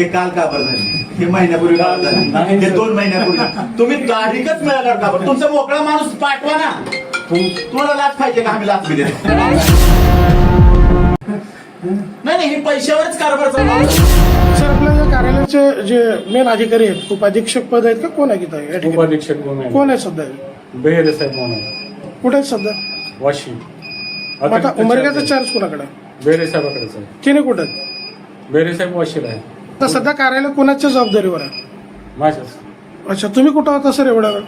हे काल का बरं झाली? हे महिन्यापूर्वी का बरं झाली? हे दोन महिन्यापूर्वी. तुम्ही तारीखच मिळाल्यावर का बरं? तुमचा मोकळा माणूस पाठवा ना. तुम्हाला लाच पाहिजे का? आम्ही लाच दिली नाही नाही हे पैशावरच कारभार चालू. सर आपल्या या कार्यालयाचे जे मेन अधिकारी आहेत उपाधीक्षक पद आहेत का? कोण आहे तिथं? या ठिकाणी? उपाधीक्षक म्हणून कोण आहे सध्या? बेहरे साहेब म्हणून कुठे आहेत सध्या? वाशी मग आता उमरग्याचा चार्ज कोणाकडे आहे? बेहरे साहेबाकडेच आहे तिने कुठे आहेत? बेहरे साहेब वाशीला आहे. तर सध्या कार्यालय कोणाच्या जबाबदारीवर आहे? माझ्याच अच्छा तुम्ही कुठं होता सर एवढा वेळ?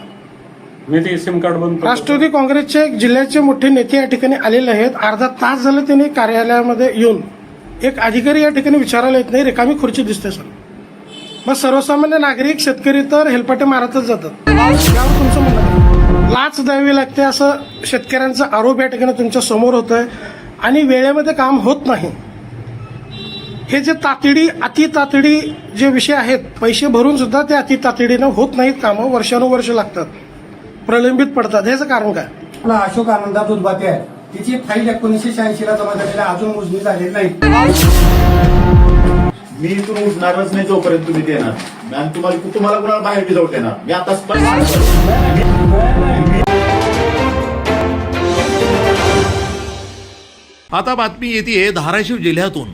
मी ते सिम कार्ड बंद करतो. राष्ट्रवादी काँग्रेसचे जिल्ह्याचे मोठे नेते या ठिकाणी आलेले आहेत. अर्धा तास झाले त्यांनी कार्यालयामध्ये येऊन. एक अधिकारी या ठिकाणी विचारायला येत नाही. रिकामी खुर्ची दिसते सर. मग सर्वसामान्य नागरिक शेतकरी तर हेलपाटे मारतच जातात. यावर तुमचं म्हणणं काय? लाच द्यावी लागते असं शेतकऱ्यांचा आरोप या ठिकाणी तुमच्यासमोर होत आहे आणि वेळेमध्ये काम होत नाही. हे जे तातडी अति तातडी जे विषय आहेत पैसे भरून सुद्धा ते अति तातडीनं होत नाहीत कामं वर्षानुवर्ष लागतात. प्रलंबित पडतात. ह्याचं कारण काय? आपला अशोक आनंदात उद्भाते आहे. तिची फाईल एकोणीसशे शहाऐंशी ला जमा झालेली आहे, अजून मोजणी झालेली नाही. मी इथून उठणारच नाही जोपर्यंत तुम्ही देणार. आणि तुम्हाला तुम्हाला कुणाला बाहेर बी जाऊ देणार? मी आता स्पष्ट. आता बातमी येते धाराशिव जिल्ह्यातून.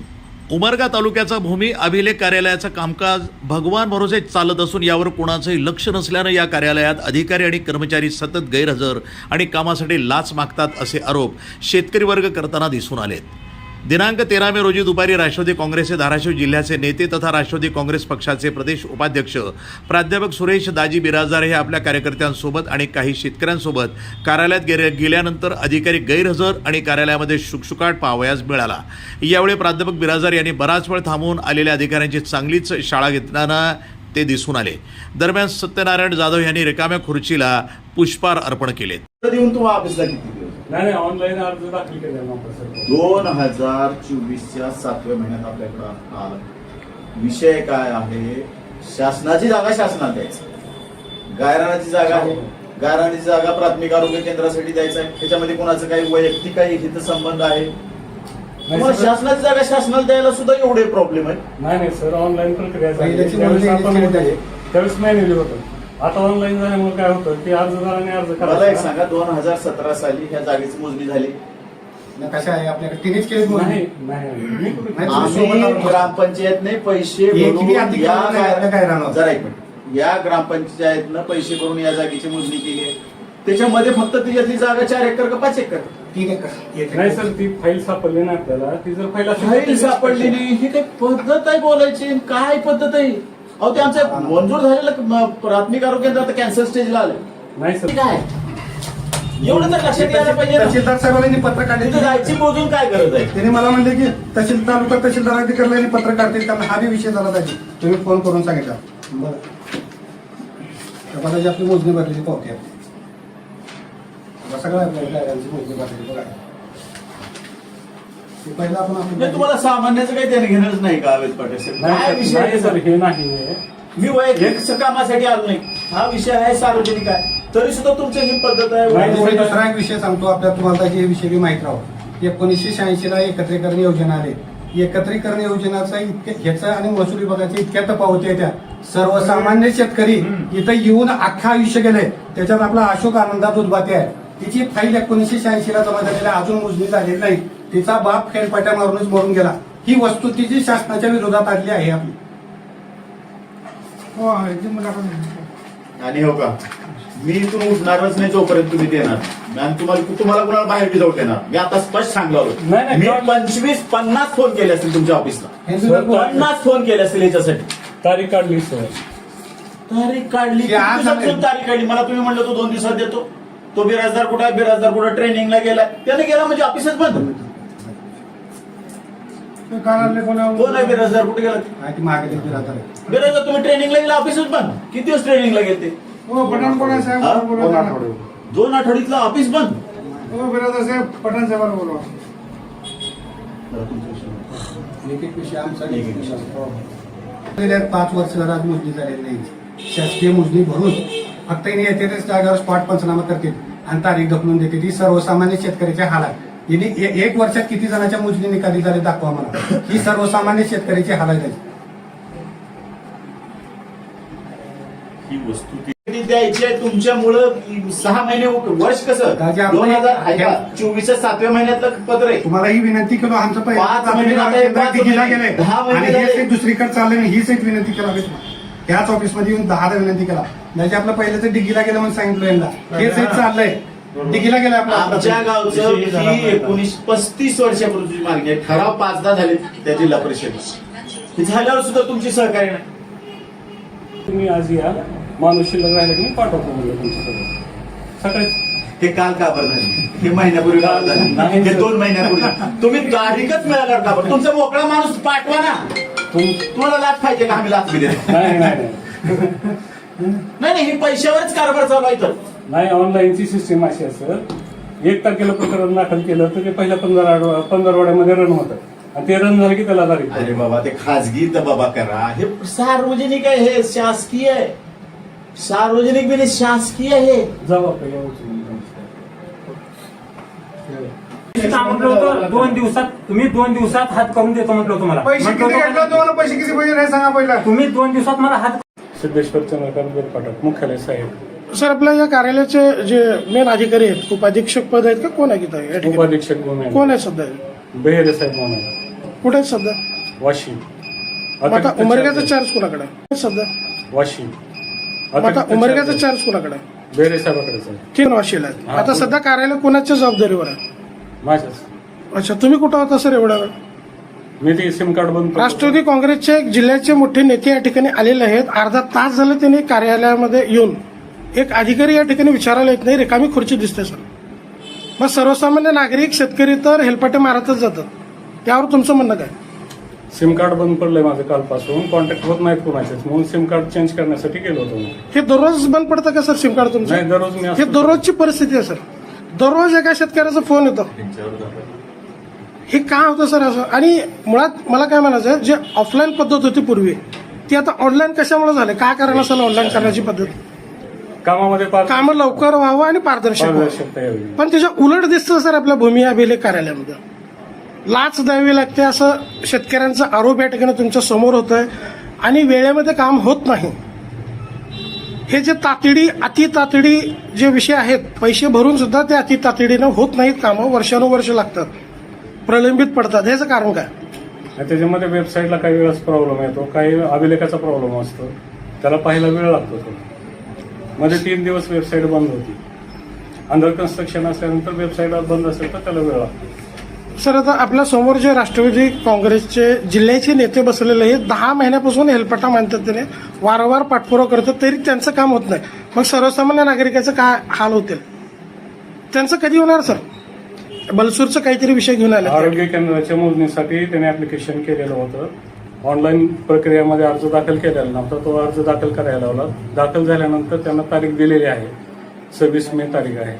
उमरगा तालुक्याचा भूमी अभिलेख कार्यालयाचं कामकाज भगवान भरोसे चालत असून यावर कोणाचंही लक्ष नसल्यानं या कार्यालयात अधिकारी आणि कर्मचारी सतत गैरहजर आणि कामासाठी लाच मागतात असे आरोप शेतकरी वर्ग करताना दिसून आलेत. दिनांक तेरा मे रोजी दुपारी राष्ट्रवादी काँग्रेसचे धाराशिव जिल्ह्याचे नेते तथा राष्ट्रवादी काँग्रेस पक्षाचे प्रदेश उपाध्यक्ष प्राध्यापक सुरेश दाजी बिराजदार हे आपल्या कार्यकर्त्यांसोबत आणि काही शेतकऱ्यांसोबत कार्यालयात गेले गेल्यानंतर अधिकारी गैरहजर आणि कार्यालयामध्ये शुकशुकाट पाहावयास मिळाला. यावेळी प्राध्यापक बिराजदार यांनी बराच वेळ थांबून आलेल्या अधिकाऱ्यांची चांगलीच शाळा घेताना ते दिसून आले. दरम्यान सत्यनारायण जाधव यांनी रिकाम्या खुर्चीला पुष्पार अर्पण केले. नाही नाही ऑनलाईन अर्ज दाखल दोन हजार चोवीसच्या सातव्या महिन्यात आपल्याकडं आला. विषय काय आहे? शासनाची जागा शासनात द्यायची. गायरानाची जागा आहे. गायरानाची जागा प्राथमिक आरोग्य केंद्रासाठी द्यायचं आहे. त्याच्यामध्ये कोणाचं काही वैयक्तिक काही हितसंबंध आहे? तुम्हाला सर. शासनाची जागा शासनाला द्यायला सुद्धा एवढे प्रॉब्लेम आहे नाही नाही सर ऑनलाईन प्रक्रिया त्यावेळेस केली होतो. आता ऑनलाईन झाल्यामुळे काय होतं? की अर्जदाराने अर्ज मला एक सांगा दोन हजार सतरा साली ह्या जागेची मोजणी झाली? कशा आहे? आपल्याकडे तिनेच केली नाही नाही मी कुठे- नाही, आम्ही ग्रामपंचायतने पैसे भरून या नाही, आपल्या काय राहणार? जरा एक मिनिट. या ग्रामपंचायतनं पैसे भरून या जागेची मोजणी केली आहे. त्याच्यामध्ये फक्त त्याच्यातली जागा चार एकर का पाच एकर? तीन एकर. एक नाही. सर ती फाईल सापडली नाही आपल्याला. ती जर फाईल असेल तर फाईल ती- सापडली नाही. ही काही पद्धत आहे बोलायची? काय पद्धत आहे? अहो ते आमचं मंजूर झालेलं म- प्राथमिक आरोग्य केंद्र आता कॅन्सर स्टेजला आलं नाही सर. काय एवढं तर लक्षात यायला पाहिजे ना. तहसीलदार साहेबांनी पत्र काढले. तिथं जायची मोजून काय गरज आहे? त्यांनी मला म्हणले की तहसील तालुका तहसीलदार अधिकाऱ्यांनी पत्र काढतील त्यामुळे हा बी विषय झाला पाहिजे. तुम्ही फोन करून सांगितला. बरं. मला आपली मोजणी भरलेली पावती आहे. बघा, सगळं आपल्या गाड्यांची मोजणी भरलेली बघा. ते पहिलं आपण नाही, आपण तुम्हाला सामान्याचं काही देणं घेणंच नाही का अवेद पाटील साहेब? काय नाही विषय सर- नाही सर? हे. मी वैयक्तिक कामासाठी आलो नाही. हा विषय आहे सार्वजनिक आहे. तरी सुद्धा तुमची ही पद्धत आहे. दुसरा एक विषय सांगतो आपल्या तुम्हाला हे विषय बी माहीत राहो. एकोणीसशे शहाऐंशी ला एकत्रीकरण योजना आली. एकत्रीकरण योजनाचा इतक्या ह्याचा आणि महसूल विभागाच्या इतक्या तफावती आहे त्या. सर्वसामान्य शेतकरी इथं येऊन अख्खा आयुष्य गेले. त्याच्यात आपला अशोक आनंदात उद्भाते आहे. तिची फाईल एकोणीसशे शहाऐंशी ला जमा झालेली आहे, अजून मोजणी झालेली नाही. तिचा बाप फेरपाट्या मारूनच मरून गेला. ही वस्तू तिची शासनाच्या विरोधात आली आहे आपली. आणि हो का? मी इथून उठणारच नाही जोपर्यंत तुम्ही देणार. आणि तुम्हाला तुम्हाला कुणाला बाहेर बी जाऊ देणार? मी आता स्पष्ट सांगलो मी पंचवीस पन्नास फोन केले असतील तुमच्या ऑफिसला. हे पन्नास फोन केले असतील याच्यासाठी. तारीख काढली सर. तारीख काढली. हे. तारीख काढली. मला तुम्ही म्हणलं तो दोन दिवसात देतो. तो बिराजदार कुठे आहे? बिराजदार कुठे ट्रेनिंगला गेलाय? त्याने गेला म्हणजे ऑफिसच बंद. कोण आहे? बिराजदार कुठे गेला माहिती मागे दिली राहतात. बिराजदार तुम्ही ट्रेनिंगला गेला ऑफिसच बंद किती दिवस ट्रेनिंगला गेले ते हो पठाण कोण आहे साहेब? हा? दोन आठवडीतलं ऑफिस बंद हो बिरादर साहेब पठाण साहेबांना बोलवा. एक एक विषय आमचा एक एक विषय. गेल्या पाच वर्ष आज मोजणी झालेली नाही. शासकीय मोजणी भरून फक्त येते तेच जागेवर स्पॉट पंचनामा करतील. आणि तारीख ढकलून देते ती सर्वसामान्य शेतकऱ्याचे हाल आहे हिने ए- एक वर्षात किती जणांच्या मोजणी निकाली झाली दाखवा मला ही सर्वसामान्य शेतकऱ्याची हाल आहे. त्याची. ही वस्तू ती द्यायची आहे तुमच्यामुळं? सहा महिने वर्ष कसं? आपण- दोन हजार चोवीसच्या सातव्या महिन्यातलं पत्र आहे. तुम्हाला ही विनंती केलो आमचं पहिलं पाच प्राथमिक महिने आरोग्य झाले, केंद्र पाच डिगीला महिने. गेलंय दहा महिने आणि झाले. दुसरीकडे चाललंय आणि हीच एक विनंती केला तुम्हाला. ह्याच ऑफिसमध्ये येऊन दहादा विनंती केला. म्हणजे आपलं पहिलं तर डिगीला गेलं म्हणून सांगितलं यांना. हेच एक चाललंय. डिगीला गेलं आपलं आमच्या गावचं ही एकोणीस पस्तीस वर्षापूर्वीची मार्गी आहे. ठराव पाचदा झाले त्या जिल्हा परिषद झाल्यावर सुद्धा तुमची सहकार्य नाही. तुम्ही आज या. माणूस शिल्लक राहिला की पाठवतो म्हणलं तुमच्याकडे. सकाळी. हे काल का बरं झाले हे महिन्यापूर्वी का बरं झाले हे दोन महिन्यापूर्वी. तुम्ही तारीखच मिळाला का बरं तुमचा मोकळा माणूस पाठवा ना. तुम तुम्हाला लाच पाहिजे का? आम्ही लाच दिले. नाही नाही नाही. नाही नाही हे पैशावरच कारभार चालू आहे तर नाही ऑनलाईनची सिस्टीम अशी असं एक तारखेला प्रकरण दाखल केलं तर ते पहिल्या पंधरा पंधरवड्यामध्ये रन होतं. आणि ते रन झालं की त्याला तारीख अरे बाबा ते खाजगी तर बाबा करा. हे सार्वजनिक आहे हे शासकीय आहे. सार्वजनिक बी नाही, शासकीय आहे. का म्हटलं होतं दोन दिवसात तुम्ही दोन दिवसात हात करून देतो म्हटलं होतं मला. पैसे किती घेतलं तुम्हाला पैसे किती पाहिजे नाही सांगा पहिला. तुम्ही दोन दिवसात मला हात सिद्धेश्वर चंद्रकांत बेलपाठक मुख्यालय साहेब. सर आपल्या या कार्यालयाचे जे मेन अधिकारी आहेत उपाधीक्षक पद आहेत का? कोण आहे तिथं या ठिकाणी? उपाधीक्षक म्हणून कोण आहे. सध्या? बेहेरे साहेब म्हणून आहे. कुठे आहेत सध्या? वाशिम. मग आता अतिरिक्त उमरग्याचा चार्ज- चार्ज कोणाकडे आहे? सध्या? वाशिम. मग आता अतिरिक्त उमरग्याचा चार्ज- चार्ज कोणाकडे आहे? बेहेरे साहेबाकडेच आहे वाशीला आहेत. हा, आता कोण- सध्या कार्यालय कोणाच्या जबाबदारीवर आहे? माझ्याच. अच्छा तुम्ही कुठं होता सर एवढा वेळ? मी ते सिम कार्ड बंद करतो. राष्ट्रवादी काँग्रेसचे एक जिल्ह्याचे मोठे नेते या ठिकाणी आलेले आहेत. अर्धा तास झाले त्यांनी कार्यालयामध्ये येऊन. एक अधिकारी या ठिकाणी विचारायला येत नाही रिकामी खुर्ची दिसते सर. मग सर्वसामान्य नागरिक शेतकरी तर हेलपाटे मारतच जातात. त्यावर तुमचं म्हणणं काय? सिम कार्ड बंद पडलंय माझं कालपासून. कॉन्टॅक्ट होत नाहीत कोणाचेच म्हणून सिम कार्ड चेंज करण्यासाठी गेलो होतो मी. हे दररोज बंद पडतं का सर सिम कार्ड तुमचं? दररोज मी हे. दररोजची परिस्थिती आहे सर. दररोज एका शेतकऱ्याचा फोन येतो. हे का होतं सर असं? आणि मुळात मला काय म्हणायचं आहे, जे ऑफलाईन पद्धत होती पूर्वी ती आता ऑनलाईन कशामुळे झाले? काय कारण असेल ऑनलाईन करण्याची पद्धत? कामामध्ये पार- कामं लवकर व्हावं आणि पारदर्शक व्हावं. पारदर्शकता यावी. पण त्याच्या उलट दिसतं सर आपल्या भूमी अभिलेख कार्यालयामध्ये. लाच द्यावी लागते असं शेतकऱ्यांचा आरोप या ठिकाणी तुमच्यासमोर होत आहे आणि वेळेमध्ये काम होत नाही. हे जे तातडी अति तातडी जे विषय आहेत पैसे भरून सुद्धा ते अति तातडीनं होत नाहीत कामं वर्षानुवर्ष लागतात. प्रलंबित पडतात. ह्याचं कारण काय? आणि त्याच्यामध्ये वेबसाईटला काही वेळेस प्रॉब्लेम येतो काही अभिलेखाचा प्रॉब्लेम असतो. त्याला पाहायला वेळ लागतो थोडा. मध्ये तीन दिवस वेबसाईट बंद होती. अंडर कन्स्ट्रक्शन असल्यानंतर वेबसाईट बंद असेल तर त्याला वेळ लागतो. सर आता आपल्यासमोर जे राष्ट्रवादी काँग्रेसचे जिल्ह्याचे नेते बसलेले आहेत दहा महिन्यापासून हेलपटा मानतात त्याने वारंवार पाठपुरावा करतात तरी त्यांचं काम होत नाही. मग सर्वसामान्य नागरिकाचं काय हाल होतील? त्यांचं कधी होणार सर? बलसूरचं काहीतरी विषय घेऊन आले. आरोग्य केंद्राच्या मोजणीसाठी त्याने ऍप्लिकेशन केलेलं होतं. ऑनलाईन प्रक्रियेमध्ये अर्ज दाखल केलेला नव्हता तो अर्ज दाखल करायला लावला. दाखल झाल्यानंतर त्यांना तारीख दिलेली आहे. सव्वीस मे तारीख आहे.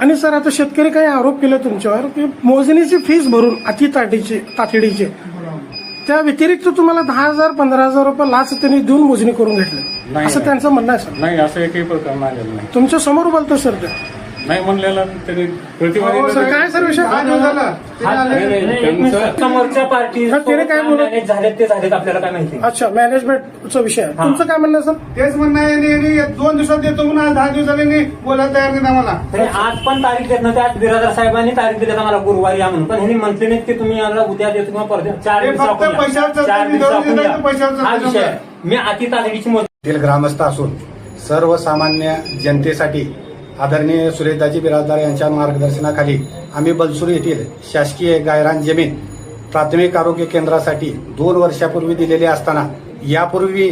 आणि सर आता शेतकरी काही आरोप केले तुमच्यावर? की मोजणीची फीस भरून अति ताटीची तातडीची. त्या व्यतिरिक्त तुम्हाला दहा हजार पंधरा हजार रुपये लाच त्यांनी देऊन मोजणी करून घेतली. नाही, असं. त्यांचं म्हणणं आहे सर. नाही असं एकही प्रकरण आलेलं नाही. तुमच्यासमोर बोलतो सर. ते नाही म्हणलेला त्यांनी प्रतिवादी हो, सर, काय सर विषय झाला. ते आले. समोरच्या पार्टी हा, त्याने काय मॅनेज झालेत ते झालेत आपल्याला काय माहिती अच्छा मॅनेजमेंटचा विषय आहे हा. तुमचं काय म्हणणं आहे, सर तेच म्हणणं आहे आणि- आणि दोन दिवसात देतो म्हणून आज दहा दिवसांनी बोलायला तयार नाही आम्हाला तरी आज पण तारीख देत नव्हते आज बिरादर साहेबांनी तारीख दिली मला गुरुवारी या म्हणून पण ह्यांनी म्हटले नाहीत की तुम्ही याला उद्या देतो किंवा परत देतो. चार हे दिवस फक्त आपण या. पैशावर चालतं, चार मी दिवस दररोज आपण येतो या. तर पैशावर चालतं हा विषय आहे. मी अति तातडीची मोदी येथील ग्रामस्थ असून सर्वसामान्य जनतेसाठी आदरणीय सुरेशदाजी बिराजदार यांच्या मार्गदर्शनाखाली आम्ही बलसूर येथील शासकीय गायरान जमीन प्राथमिक आरोग्य केंद्रासाठी दोन वर्षापूर्वी दिलेली असताना यापूर्वी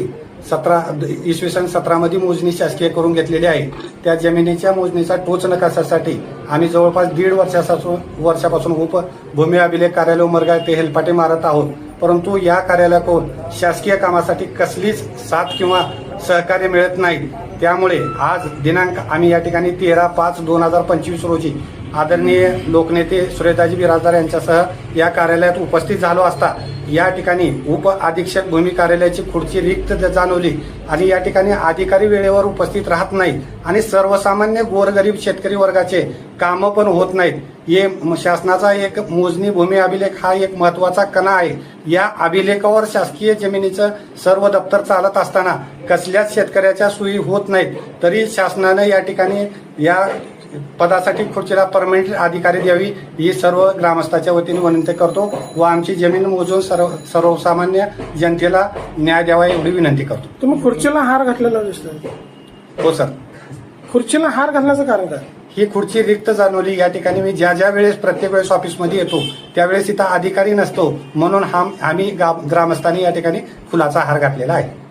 सतरा इसवी सन सतरामध्ये मोजणी शासकीय करून घेतलेली आहे. त्या जमिनीच्या मोजणीचा टोच नकाशासाठी आम्ही जवळपास दीड वर्षापासून वर्षापासून उप भूमी अभिलेख कार्यालय उमरगा ते हेलपाटे मारत आहोत. परंतु या कार्यालयाकडून शासकीय कामासाठी कसलीच साथ किंवा सहकार्य मिळत नाही. त्यामुळे आज दिनांक आम्ही या ठिकाणी तेरा पाच दोन हजार पंचवीस रोजी आदरणीय लोकनेते सुरेताजी बिराजदार यांच्यासह या कार्यालयात उपस्थित झालो असता या ठिकाणी उप अधीक्षक भूमी कार्यालयाची खुर्ची रिक्त जाणवली आणि या ठिकाणी अधिकारी वेळेवर उपस्थित राहत नाहीत आणि सर्वसामान्य गोरगरीब शेतकरी वर्गाचे कामं पण होत नाहीत. हे शासनाचा एक मोजणी भूमी अभिलेख हा एक महत्त्वाचा कणा आहे. या अभिलेखावर शासकीय जमिनीचं सर्व दप्तर चालत असताना कसल्याच शेतकऱ्याच्या सोयी होत नाहीत. तरी शासनानं या ठिकाणी या पदासाठी खुर्चीला परमनंट अधिकारी द्यावी ही सर्व ग्रामस्थाच्या वतीने विनंती करतो व आमची जमीन मोजून सर्व सर्वसामान्य जनतेला न्याय द्यावा एवढी विनंती करतो. तुम्ही खुर्चीला हार घातलेला दिसतोय. हो सर. खुर्चीला हार घालण्याचं कारण काय? ही खुर्ची रिक्त जाणवली. या ठिकाणी मी ज्या ज्या वेळेस प्रत्येक वेळेस ऑफिसमध्ये येतो त्यावेळेस इथं अधिकारी नसतो म्हणून हा आम्ही ग्रामस्थांनी या ठिकाणी फुलाचा हार घातलेला आहे.